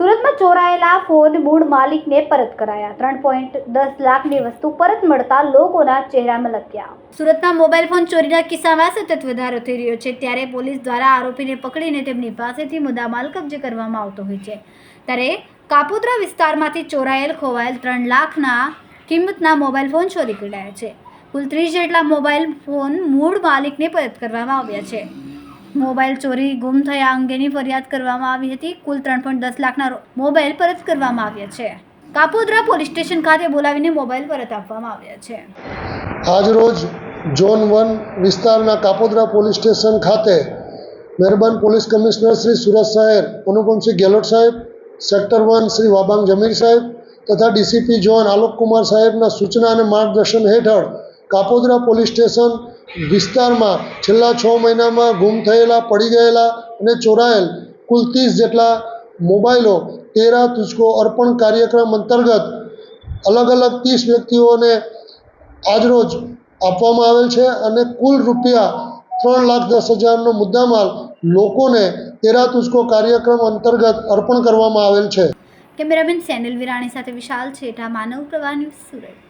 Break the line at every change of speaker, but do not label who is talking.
સુરતમાં ચોરાયેલા ફોન મૂળ માલિકને પરત કરાયા. ત્રણ પોઈન્ટ દસ લાખની વસ્તુ પરત મળતા લોકોના ચહેરામાં મલક્યા સુરતના મોબાઈલ ફોન ચોરીના કિસ્સામાં સતત વધારો થઈ રહ્યો છે. ત્યારે પોલીસ દ્વારા આરોપીને પકડીને તેમની પાસેથી મુદ્દામાલ કબજે કરવામાં આવતો હોય છે. ત્યારે કાપોદ્રા વિસ્તારમાંથી ચોરાયેલ ખોવાયેલ ત્રણ લાખના કિંમતના મોબાઈલ ફોન ચોરી કરાયા છે. કુલ ત્રીસ જેટલા મોબાઈલ ફોન મૂળ માલિકને પરત કરવામાં આવ્યા છે. મોબાઈલ ચોરી, ગુમ થયા અંગેની ફરિયાદ કરવામાં આવી હતી. કુલ ત્રણ પોઈન્ટ દસ લાખના મોબાઈલ પરત કરવામાં આવ્યા છે. કાપોદ્રા પોલીસ સ્ટેશન ખાતે બોલાવીને મોબાઈલ પરત આપવામાં આવ્યા છે.
આજરોજ ઝોન વન વિસ્તારના કાપોદ્રા પોલીસ સ્ટેશન ખાતે મહેરબાન પોલીસ કમિશનર શ્રી સુરત શહેર અનુપમસિંહ ગેહલોત સાહેબ, સેક્ટર વન શ્રી વાબાંગ જમીર સાહેબ તથા ડીસીપી ઝોન આલોક કુમાર સાહેબના સૂચના અને માર્ગદર્શન હેઠળ કાપોદ્રા પોલીસ સ્ટેશન વિસ્તારમાં છેલ્લા છ મહિનામાં ગુમ થયેલા, પડી ગયેલા અને ચોરાયેલ કુલ ત્રીસ જેટલા મોબાઈલો તેરા તુજકો અર્પણ કાર્યક્રમ અંતર્ગત અલગ અલગ ત્રીસ વ્યક્તિઓને આજરોજ આપવામાં આવેલ છે અને કુલ રૂપિયા ત્રણ લાખ દસ હજારનો મુદ્દામાલ લોકોને તેરા તુજકો કાર્યક્રમ અંતર્ગત અર્પણ કરવામાં આવેલ છે.
કેમેરામેન સેનલ વિરાણી સાથે વિશાલ છેટા, માનવ પ્રવાહ ન્યૂઝ સુરત.